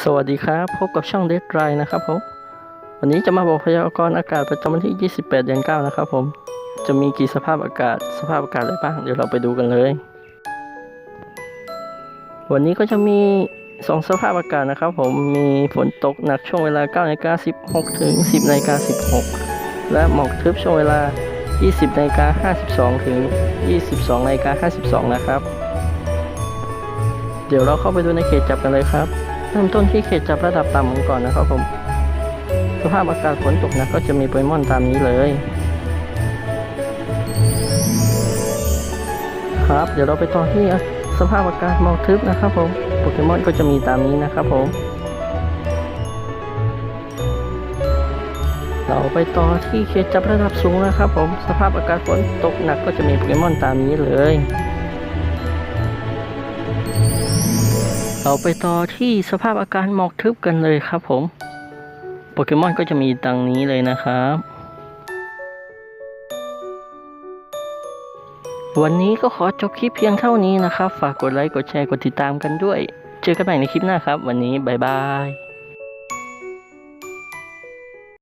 สวัสดีครับ พบกับช่องเด d ไรนะครับผมวันนี้จะมาบอกพยากรณ์อากาศประจำวันที่ 28 เดือน 9 นะครับผม จะมีกี่สภาพอากาศสภาพอากาศอะไรบ้าง เดี๋ยวเราไปดูกันเลย วันนี้ก็จะมี 2 สภาพอากาศนะครับผม มีฝนตกหนักช่วงเวลา9นาฬิกา16 ถึง 10นาฬิกา16 และหมอกทึบช่วงเวลา 20นาฬิกา52 ถึง 22นาฬิกา52 นะครับ เดี๋ยวเราเข้าไปดูในเขตจับกันเลยครับ เริ่มต้นที่เขตจับระดับต่ำกันก่อนนะครับผม สภาพอากาศฝนตกหนะก็จะมีโปเกมอนตามนี้เลย ครับ เดี๋ยวเราไปต่อที่สภาพอากาศหมอกทึบนะครับผมโปเกมอนก็จะมีตามนี้นะครับผม เราไปต่อที่เขตจับระดับสูงนะครับผม สภาพอากาศฝนตกหนักก็จะมีโปเกมอนตามนี้เลย เราไปต่อที่สภาพอาการหมอกทึบกันเลยครับผม โปเกมอนก็จะมีดังนี้เลยนะครับ วันนี้ก็ขอจบคลิปเพียงเท่านี้นะครับ ฝากกดไลค์ กดแชร์ กดติดตามกันด้วย เจอกันใหม่ในคลิปหน้าครับ วันนี้ บ๊ายบาย